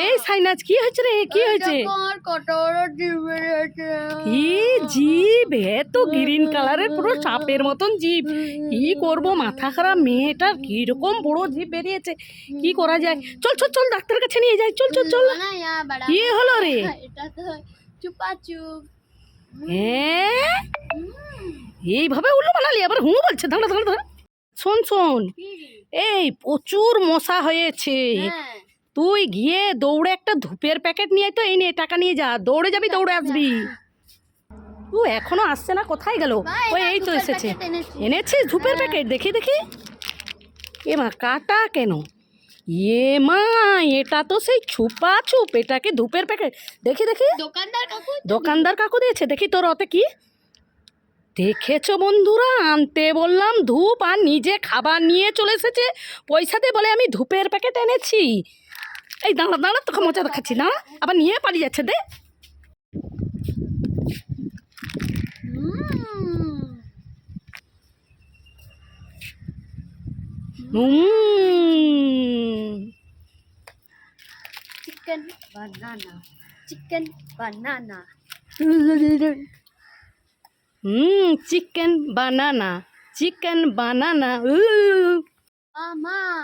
এই সাইনাজ কি হয়েছে রে? কি হয়েছে? কি জিভ? এত গ্রিন কালারের পুরো সাপের মতন জিভ। কি করব? মাথা খারাপ মেয়েটার কীরকম বড় জিভ বেরিয়েছে। কি করা যায়? চল চল চল ডাক্তারের কাছে নিয়ে যাই। চল চল চল। কি হলো রে? এটা তো চুপা চুপ হ্যাঁ এইভাবে উল্লু বানালি আবার হুঁ বলছে। দাঁড়া দাঁড়া দাঁড়া শোন শোন। এই প্রচুর মশা হয়েছে। হ্যাঁ। তুই গিয়ে দৌড়ে একটা ধূপের প্যাকেট নিয়ে তো এই নে টাকা নিয়ে যা দৌড়ে যাবি দৌড়ে আসবি। ও এখনও আসছে না কোথায় গেল? ওই এই তো এসেছে। এনেছি। এনেছিস ধূপের প্যাকেট? দেখি দেখি। এ মা কাটা কেন? এ মা এটা তো সেই ছুপা ছুপ এটাকে ধূপের প্যাকেট? দেখি দেখি। দোকানদার কাকু? দোকানদার কাকু দিয়েছে দেখি তোর অতে কি? দেখেছ বন্ধুরা আনতে বললাম ধূপ আর নিজে খাবার নিয়ে চলে এসেছে। পয়সাতে বলে আমি ধূপের প্যাকেট এনেছি। এই দাঁড়া দাঁড়া তোকে মজা দেখাচ্ছি না আবার নিয়ে পালিয়ে যাচ্ছে দে। Chicken banana chicken banana hmm chicken banana chicken banana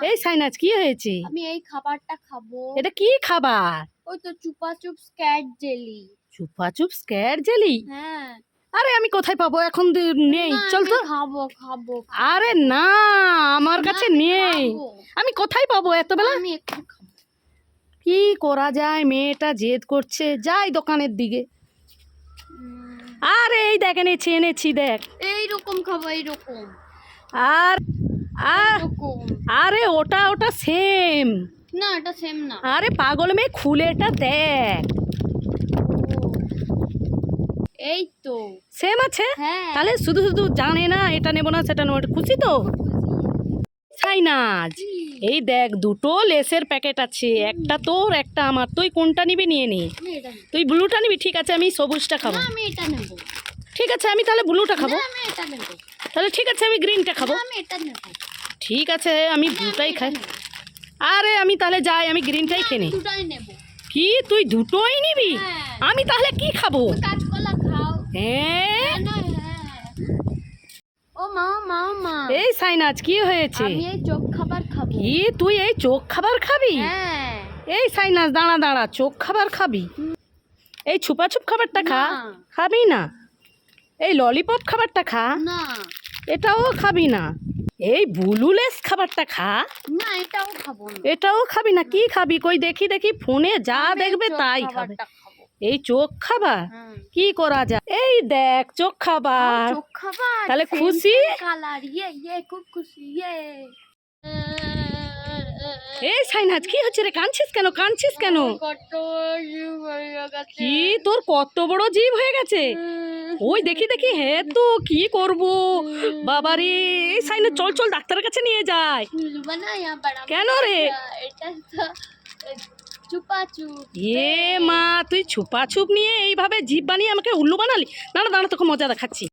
এই সাইনাজ কি হয়েছে? আমি এই খাবারটা খাব। এটা কি খাবার? ওই তো চুপা চুপ স্ক্যাট জেলি। চুপাচুপ স্ক্যার জেলি? হ্যাঁ। আরে আমি কোথায় পাবো? এখন নেই। চল তো। খাব খাব আরে না আমার কাছে নেই। আমি কোথায় পাবো এত বেলা? আমি কি করা যায়? মেয়েটা জেদ করছে। যাই দোকানের দিকে। আরে এই দেখ এনেছি এনেছি দেখ। এইরকম খাব এইরকম। আর আর ওটা ওটা সেম না এটা সেম না। আরে পাগল মেয়ে খুলে এটা দেখ। এই তো। সেম আছে? হ্যাঁ। তাহলে শুধু শুধু জানে না এটা নেব না সেটা নেব। খুশি তো? সাইনাজ এই দেখ দুটো লেসের প্যাকেট আছে। একটা তোর একটা আমার। তুই কোনটা নিবি নিয়ে নে। তুই ব্লুটা নিবি ঠিক আছে আমি সবুজটা খাব। আমি এটা নেব। ঠিক আছে আমি তাহলে ব্লুটা খাব। আমি এটা নেব। তাহলে ঠিক আছে আমি গ্রিনটা খাব। আমি এটা নেব। ঠিক আছে আমি দুটাই খাই। আরে আমি তাহলে যাই আমি গ্রিনটাই খেয়ে নিই কি? তুই দুটোই নিবি? হ্যাঁ। আমি তাহলে কি খাব? খাও। ও মা মা মা। এই সাইনাজ কি হয়েছে? এই চোখ খাবার খাব। কি তুই এই চোখ খাবার খাবি? হ্যাঁ। এই সাইনাস দাঁড়া দাঁড়া চোখ খাবার খাবি? এই ছুপা ছুপ খাবারটা খা। খাবি না? এই ললিপপ খাবারটা খা। না। এটাও খাবি না। এই বুলুলেস খাবারটা খা। না এটাও খাব না। এটাও খাবি না? কি খাবি? কই দেখি দেখি ফোনে যা দেখবে তাই খাবে। এই চোখ খাবা। কি করা যায়? এই দেখ চোখ খাবার। চোখ খাবার? তাহলে খুশি? কালার ইয়ে ইয়ে খুব খুশি ইয়ে এই সাইনাজ কি হচ্ছে রে? কাঁদছিস কেন? কাঁদছিস কেন? কি তোর কত বড় জীব হয়ে গেছে? ওই দেখি দেখি হ্যাঁ তো কি করব? বাবারে এই সাইনাজ চল চল ডাক্তারের কাছে নিয়ে যায় কেন রে? এ মা তুই ছুপা ছুপ নিয়ে এইভাবে জীব বানিয়ে আমাকে উল্লু বানালি? না দাঁড়া তোকে মজা দেখাচ্ছি।